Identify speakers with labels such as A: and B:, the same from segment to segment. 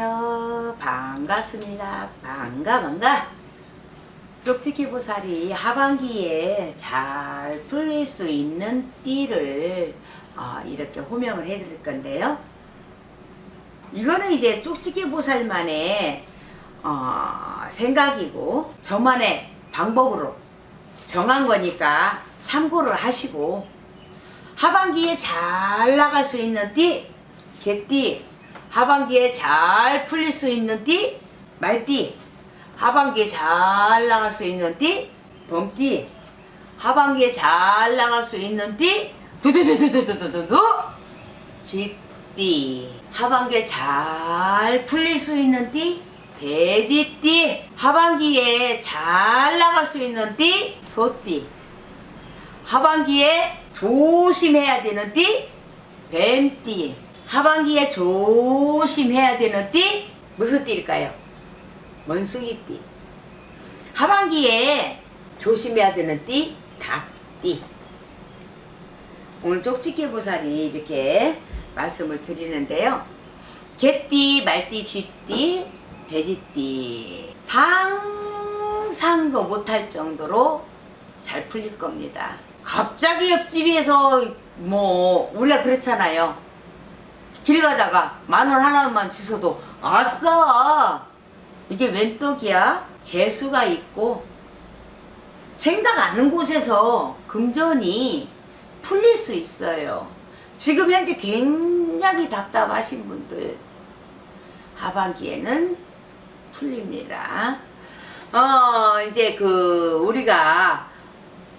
A: 안녕하세요. 반갑습니다. 반가 반가. 쪽지기 보살이 하반기에 잘 풀릴 수 있는 띠를 어, 이렇게 호명을 해드릴 건데요. 이거는 이제 쪽지기 보살만의 어, 생각이고 저만의 방법으로 정한 거니까 참고를 하시고 하반기에 잘 나갈 수 있는 띠 개띠 하반기에 잘 풀릴 수 있는 띠 말띠. 하반기에 잘 나갈 수 있는 띠 범띠. 하반기에 잘 나갈 수 있는 띠 두두두두두두두두. 쥐띠. 하반기에 잘 풀릴 수 있는 띠 돼지띠. 하반기에 잘 나갈 수 있는 띠 소띠. 하반기에 조심해야 되는 띠 뱀띠 하반기에 조심해야 되는 띠 무슨 띠일까요? 원숭이 띠 하반기에 조심해야 되는 띠 닭띠 오늘 쪽지기 보살이 이렇게 말씀을 드리는데요 개띠, 말띠, 쥐띠, 돼지띠 상상도 못할 정도로 잘 풀릴 겁니다. 갑자기 옆집에서 뭐 우리가 그렇잖아요. 길 가다가 만 원 하나만 주셔도 아싸 이게 웬 떡이야? 재수가 있고 생각 않은 곳에서 금전이 풀릴 수 있어요. 지금 현재 굉장히 답답하신 분들 하반기에는 풀립니다. 어, 이제 그 우리가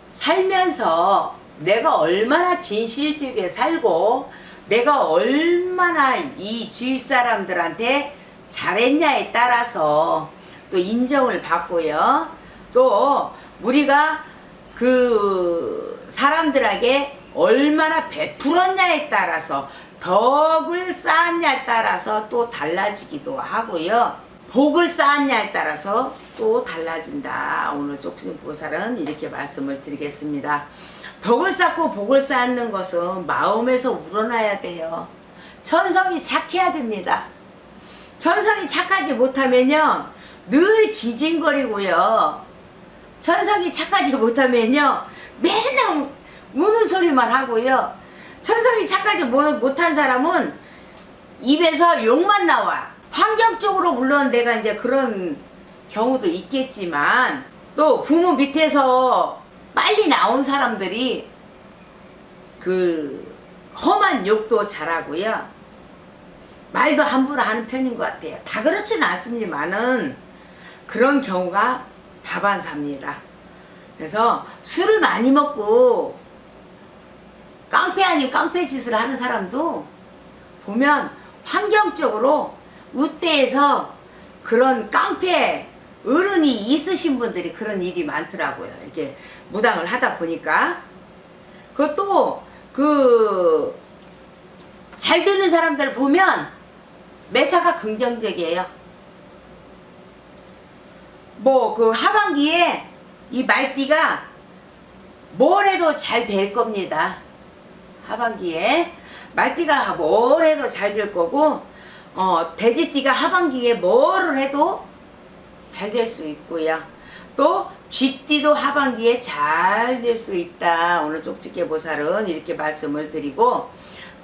A: 살면서 내가 얼마나 진실되게 살고 내가 얼마나 이 주위 사람들한테 잘했냐에 따라서 또 인정을 받고요. 또 우리가 그 사람들에게 얼마나 베풀었냐에 따라서 덕을 쌓았냐에 따라서 또 달라지기도 하고요. 복을 쌓았냐에 따라서 또 달라진다. 오늘 쪽순이 보살은 이렇게 말씀을 드리겠습니다. 덕을 쌓고 복을 쌓는 것은 마음에서 우러나야 돼요. 천성이 착해야 됩니다. 천성이 착하지 못하면요, 늘 징징거리고요. 천성이 착하지 못하면요, 맨날 우는 소리만 하고요. 천성이 착하지 못- 못한 사람은 입에서 욕만 나와. 환경적으로 물론 내가 이제 그런 경우도 있겠지만 또 부모 밑에서 빨리 나온 사람들이 그 험한 욕도 잘하고요. 말도 함부로 하는 편인 것 같아요. 다 그렇지는 않습니다만은 그런 경우가 다반사입니다. 그래서 술을 많이 먹고 깡패 아닌 깡패 짓을 하는 사람도 보면 환경적으로 우대에서 그런 깡패 어른이 있으신 분들이 그런 일이 많더라고요. 이렇게 무당을 하다 보니까 그것도 그 잘 되는 사람들 보면 매사가 긍정적이에요. 뭐 그 하반기에 이 말띠가 뭘 해도 잘 될 겁니다. 하반기에 말띠가 뭘 해도 잘 될 거고 어 돼지띠가 하반기에 뭐를 해도 잘 될 수 있고요. 또 쥐띠도 하반기에 잘 될 수 있다. 오늘 쪽집게 보살은 이렇게 말씀을 드리고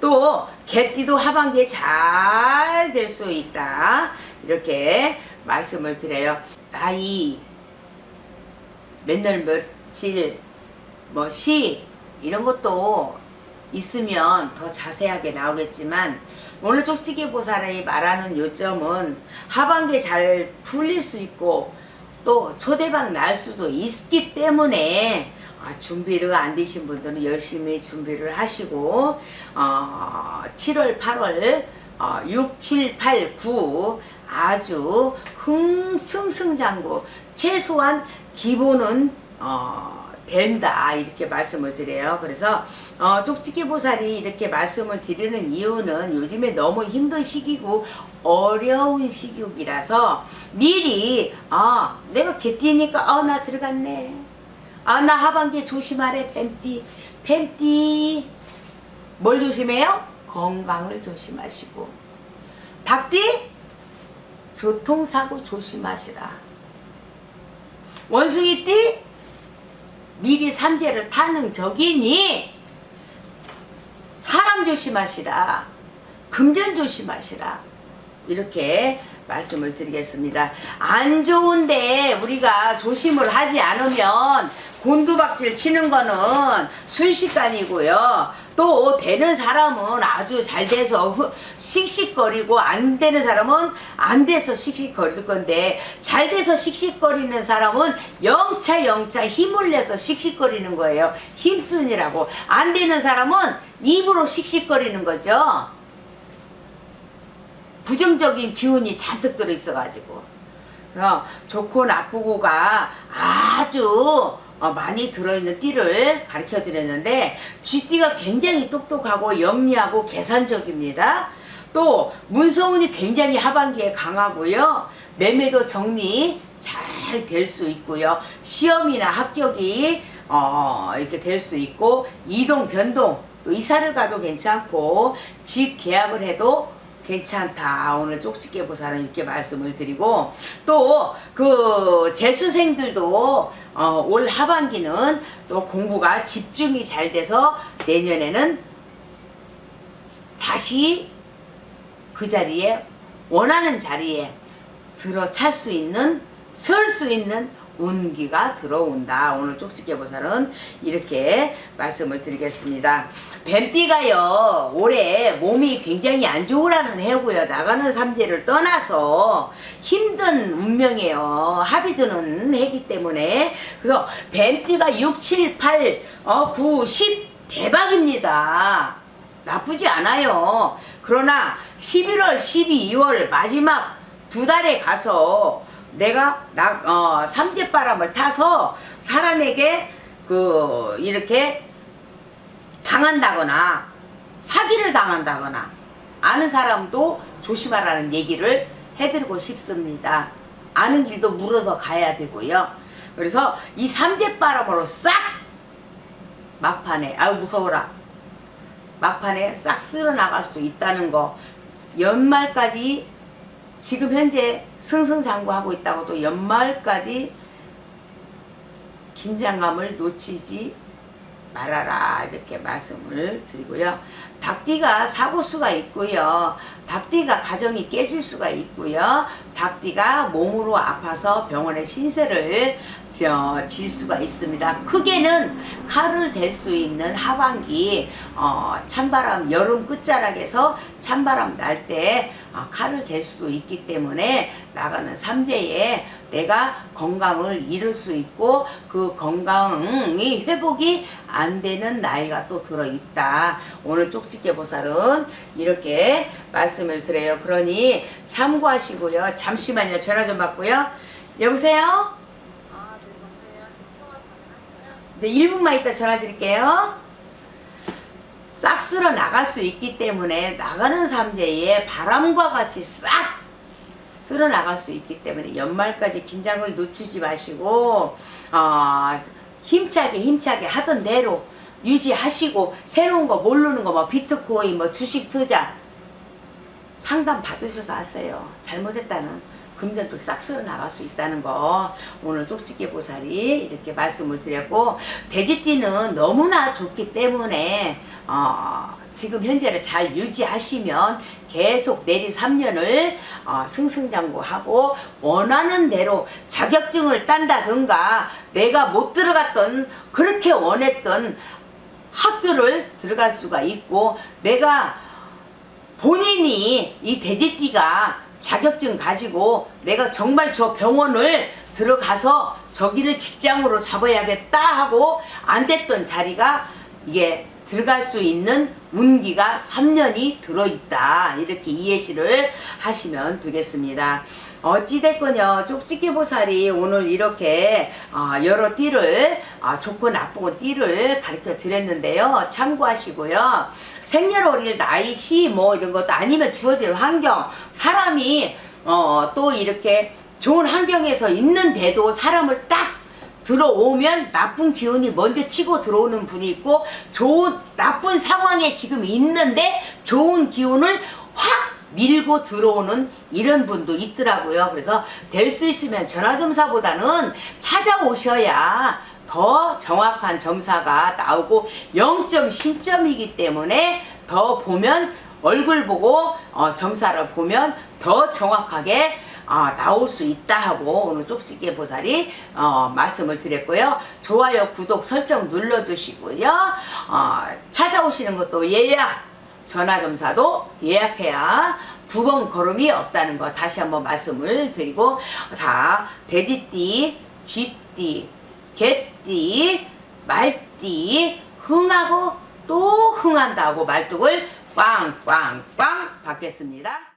A: 또 개띠도 하반기에 잘 될 수 있다. 이렇게 말씀을 드려요. 나이 맨날 며칠 뭐 시 이런 것도 있으면 더 자세하게 나오겠지만 오늘 쪽지기 보살이 말하는 요점은 하반기에 잘 풀릴 수 있고 또 초대박 날 수도 있기 때문에 아, 준비가 안 되신 분들은 열심히 준비를 하시고 어, 7월 8월 어, 6, 7, 8, 9 아주 흥승승장구 최소한 기본은 어, 된다 이렇게 말씀을 드려요. 그래서 어, 쪽지기 보살이 이렇게 말씀을 드리는 이유는 요즘에 너무 힘든 시기고 어려운 시기이라서 미리 아 내가 개띠니까 어나 들어갔네. 아 나 하반기에 조심하래 뱀띠 뱀띠 뭘 조심해요? 건강을 조심하시고 닭띠 교통사고 조심하시라. 원숭이띠 미리 삼재를 타는 격이니 사람 조심하시라. 금전 조심하시라. 이렇게 말씀을 드리겠습니다. 안 좋은데 우리가 조심을 하지 않으면 곤두박질 치는 거는 순식간이고요. 또 되는 사람은 아주 잘 돼서 흐- 씩씩거리고 안 되는 사람은 안 돼서 씩씩거릴 건데 잘 돼서 씩씩거리는 사람은 영차 영차 힘을 내서 씩씩거리는 거예요. 힘쓰느라고 안 되는 사람은 입으로 씩씩거리는 거죠. 부정적인 기운이 잔뜩 들어 있어가지고 그래서 좋고 나쁘고가 아주 어, 많이 들어있는 띠를 가르쳐 드렸는데 쥐띠가 굉장히 똑똑하고 영리하고 계산적입니다. 또 문성운이 굉장히 하반기에 강하고요. 매매도 정리 잘 될 수 있고요. 시험이나 합격이 어, 이렇게 될 수 있고 이동 변동 또 이사를 가도 괜찮고 집 계약을 해도 괜찮다. 오늘 쪽집게 보사는 이렇게 말씀을 드리고 또 그 재수생들도 어, 올 하반기는 또 공부가 집중이 잘 돼서 내년에는 다시 그 자리에 원하는 자리에 들어찰 수 있는 설 수 있는 운기가 들어온다. 오늘 쪽집게 보살은 이렇게 말씀을 드리겠습니다. 뱀띠가요 올해 몸이 굉장히 안 좋으라는 해고요 나가는 삼재를 떠나서 힘든 운명이에요 합이 드는 해기 때문에 그래서 뱀띠가 6, 7, 8, 어, 9, 10 대박입니다 나쁘지 않아요. 그러나 11월, 12, 2월 마지막 두 달에 가서 내가 나, 어, 삼재바람을 타서 사람에게 그, 이렇게 당한다거나 사기를 당한다거나 아는 사람도 조심하라는 얘기를 해드리고 싶습니다. 아는 길도 물어서 가야 되고요. 그래서 이 삼재바람으로 싹 막판에 아유 무서워라 막판에 싹 쓸어 나갈 수 있다는 거 연말까지 지금 현재 승승장구하고 있다고 또 연말까지 긴장감을 놓치지 말아라 이렇게 말씀을 드리고요. 닭띠가 사고수가 있고요. 닭띠가 가정이 깨질 수가 있고요. 닭띠가 몸으로 아파서 병원에 신세를 저, 질 수가 있습니다. 크게는 칼을 댈 수 있는 하반기 어, 찬바람 여름 끝자락에서 찬바람 날때 어, 칼을 댈 수도 있기 때문에 나가는 삼재에 내가 건강을 잃을 수 있고 그 건강이 회복이 안 되는 나이가 또 들어 있다. 오늘 쪽집게 보살은 이렇게 말씀을 드려요. 그러니 참고하시고요. 잠시만요. 전화 좀 받고요. 여보세요?
B: 아, 네, 맞아요. 신청을 가능할까요?
A: 네, 1분만 있다 전화 드릴게요. 싹 쓸어 나갈 수 있기 때문에 나가는 삼재에 바람과 같이 싹 쓸어 나갈 수 있기 때문에 연말까지 긴장을 늦추지 마시고 어, 힘차게 힘차게 하던 대로 유지하시고 새로운 거 모르는 거 뭐 비트코인 뭐 주식 투자 상담 받으셔서 하세요. 잘못했다는 금전도 싹 쓸어 나갈 수 있다는 거 오늘 쪽집게 보살이 이렇게 말씀을 드렸고 돼지띠는 너무나 좋기 때문에 어, 지금 현재를 잘 유지하시면 계속 내리 3년을 어, 승승장구하고 원하는 대로 자격증을 딴다든가 내가 못 들어갔던 그렇게 원했던 학교를 들어갈 수가 있고 내가 본인이 이 돼지띠가 자격증 가지고 내가 정말 저 병원을 들어가서 저기를 직장으로 잡아야겠다 하고 안 됐던 자리가 이게 들어갈 수 있는 운기가 3년이 들어있다. 이렇게 이해시를 하시면 되겠습니다. 어찌됐건요, 쪽집게 보살이 오늘 이렇게 어, 여러 띠를, 어, 좋고 나쁘고 띠를 가르쳐 드렸는데요. 참고하시고요. 생년월일, 나이, 시, 뭐 이런 것도 아니면 주어질 환경, 사람이 어, 또 이렇게 좋은 환경에서 있는데도 사람을 딱 들어오면 나쁜 기운이 먼저 치고 들어오는 분이 있고 좋은 나쁜 상황에 지금 있는데 좋은 기운을 확 밀고 들어오는 이런 분도 있더라고요. 그래서 될 수 있으면 전화점사보다는 찾아오셔야 더 정확한 점사가 나오고 0점 신점이기 때문에 더 보면 얼굴 보고 어, 점사를 보면 더 정확하게 어, 나올 수 있다 하고 오늘 쪽지게 보살이 어, 말씀을 드렸고요. 좋아요, 구독, 설정 눌러주시고요. 어, 찾아오시는 것도 예약, 전화점사도 예약해야 두 번 걸음이 없다는 거 다시 한번 말씀을 드리고 다 돼지띠, 쥐띠, 개띠, 말띠 흥하고 또 흥한다고 말뚝을 꽝꽝꽝 받겠습니다.